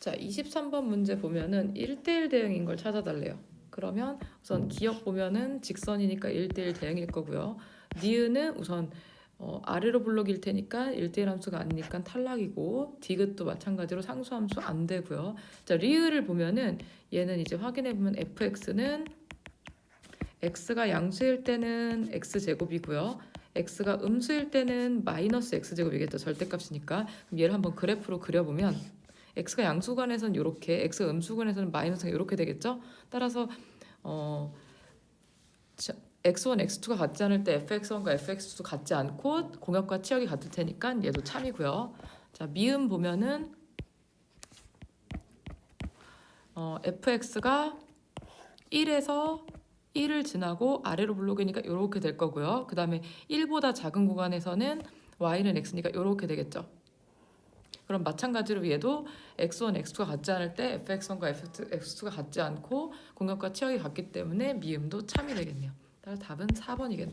자, 23번 문제 보면은 1대1 대응인 걸 찾아달래요. 그러면 우선 기억 보면은 직선이니까 1대1 대응일 거고요. 니은은 우선 어, 아래로 블록일 테니까 1대1 함수가 아니니까 탈락이고 디귿도 마찬가지로 상수 함수 안 되고요. 자, 리을을 보면은 얘는 이제 확인해 보면 fx는 x가 양수일 때는 x 제곱이고요. x가 음수일 때는 마이너스 x 제곱이겠죠. 절대값이니까. 그럼 얘를 한번 그래프로 그려보면 x가 양수관에서는 이렇게, x가 음수관에서는 마이너스가 이렇게 되겠죠. 따라서 어 자, x1, x2가 같지 않을 때 fx1과 fx2 같지 않고 공역과 치역이 같을 테니까 얘도 참이고요. 자, 미음 보면은 어, fx가 1에서 1을 지나고 아래로 블록이니까 이렇게 될 거고요. 그 다음에 1보다 작은 구간에서는 y는 x니까 이렇게 되겠죠. 그럼 마찬가지로 얘도 x1, x2가 같지 않을 때 fx1과 fx2가 같지 않고 공역과 치역이 같기 때문에 미음도 참이 되겠네요. 따라서 답은 4번이겠네요.